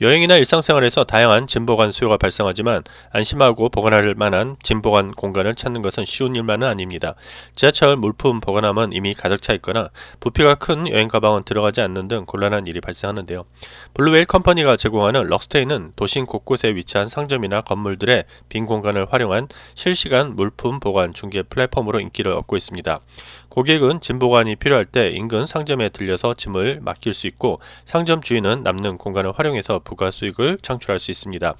여행이나 일상생활에서 다양한 짐보관 수요가 발생하지만 안심하고 보관할 만한 짐보관 공간을 찾는 것은 쉬운 일만은 아닙니다. 지하철 물품 보관함은 이미 가득 차 있거나 부피가 큰 여행 가방은 들어가지 않는 등 곤란한 일이 발생하는데요. 블루웨일 컴퍼니가 제공하는 럭스테이는 도심 곳곳에 위치한 상점이나 건물들의 빈 공간을 활용한 실시간 물품 보관 중개 플랫폼으로 인기를 얻고 있습니다. 고객은 짐 보관이 필요할 때 인근 상점에 들려서 짐을 맡길 수 있고 상점 주인은 남는 공간을 활용해서 부가 수익을 창출할 수 있습니다.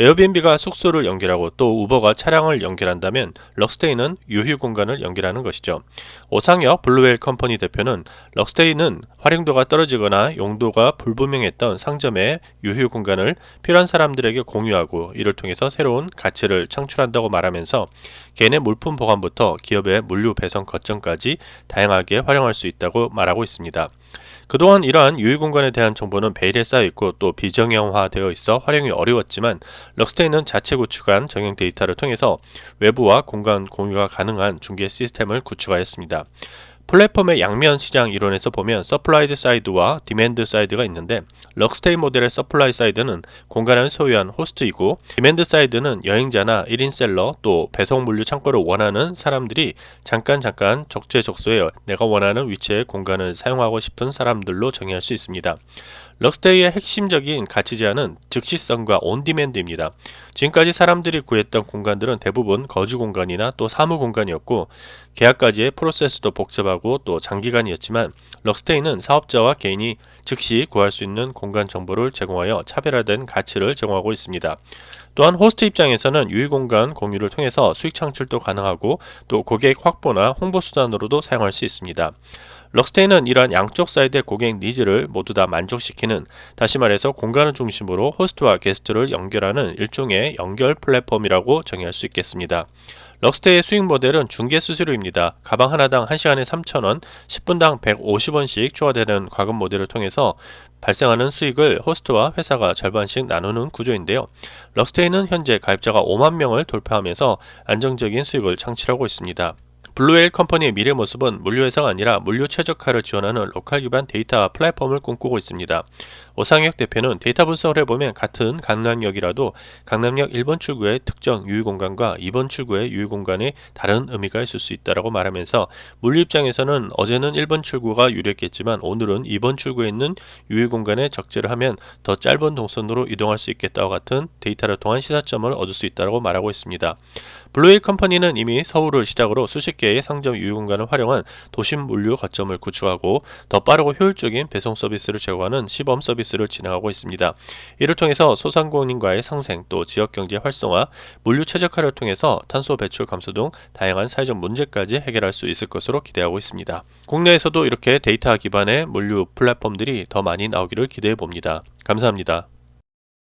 에어비앤비가 숙소를 연결하고 또 우버가 차량을 연결한다면 럭스테이는 유휴 공간을 연결하는 것이죠. 오상혁 블루웰 컴퍼니 대표는 럭스테이는 활용도가 떨어지거나 용도가 불분명했던 상점의 유휴 공간을 필요한 사람들에게 공유하고 이를 통해서 새로운 가치를 창출한다고 말하면서 개인의 물품 보관부터 기업의 물류 배송 거점까지 다양하게 활용할 수 있다고 말하고 있습니다. 그동안 이러한 유휴 공간에 대한 정보는 베일에 쌓여 있고 또 비정형화되어 있어 활용이 어려웠지만 럭스테이는 자체 구축한 정형 데이터를 통해서 외부와 공간 공유가 가능한 중개 시스템을 구축하였습니다. 플랫폼의 양면 시장 이론에서 보면 서플라이드 사이드와 디맨드 사이드가 있는데 럭스테이 모델의 서플라이 사이드는 공간을 소유한 호스트이고 디맨드 사이드는 여행자나 1인 셀러 또 배송 물류 창고를 원하는 사람들이 잠깐 잠깐 적재적소에 내가 원하는 위치의 공간을 사용하고 싶은 사람들로 정의할 수 있습니다. 럭스테이의 핵심적인 가치 제한은 즉시성과 온디맨드입니다. 지금까지 사람들이 구했던 공간들은 대부분 거주 공간이나 또 사무 공간이었고 계약까지의 프로세스도 복잡하고 또 장기간이었지만 럭스테이는 사업자와 개인이 즉시 구할 수 있는 공간 정보를 제공하여 차별화된 가치를 제공하고 있습니다. 또한 호스트 입장에서는 유일 공간 공유를 통해서 수익 창출도 가능하고 또 고객 확보나 홍보 수단으로도 사용할 수 있습니다. 럭스테이는 이러한 양쪽 사이드의 고객 니즈를 모두 다 만족시키는 다시 말해서 공간을 중심으로 호스트와 게스트를 연결하는 일종의 연결 플랫폼이라고 정의할 수 있겠습니다. 럭스테이의 수익 모델은 중개 수수료입니다. 가방 하나당 1시간에 3,000원, 10분당 150원씩 추가되는 과금 모델을 통해서 발생하는 수익을 호스트와 회사가 절반씩 나누는 구조인데요. 럭스테이는 현재 가입자가 5만 명을 돌파하면서 안정적인 수익을 창출하고 있습니다. 블루웨일 컴퍼니의 미래 모습은 물류회사가 아니라 물류 최적화를 지원하는 로컬 기반 데이터 플랫폼을 꿈꾸고 있습니다. 오상혁 대표는 데이터 분석을 해보면 같은 강남역이라도 강남역 1번 출구의 특정 유휴 공간과 2번 출구의 유휴 공간에 다른 의미가 있을 수 있다고 말하면서 물류 입장에서는 어제는 1번 출구가 유리했겠지만 오늘은 2번 출구에 있는 유휴 공간에 적재를 하면 더 짧은 동선으로 이동할 수 있겠다와 같은 데이터를 통한 시사점을 얻을 수 있다고 말하고 있습니다. 블루웨일 컴퍼니는 이미 서울을 시작으로 수십 개의 상점 유휴 공간을 활용한 도심 물류 거점을 구축하고 더 빠르고 효율적인 배송 서비스를 제공하는 시범 서비스를 진행하고 있습니다. 이를 통해서 소상공인과의 상생 또 지역 경제 활성화, 물류 최적화를 통해서 탄소 배출 감소 등 다양한 사회적 문제까지 해결할 수 있을 것으로 기대하고 있습니다. 국내에서도 이렇게 데이터 기반의 물류 플랫폼들이 더 많이 나오기를 기대해 봅니다. 감사합니다.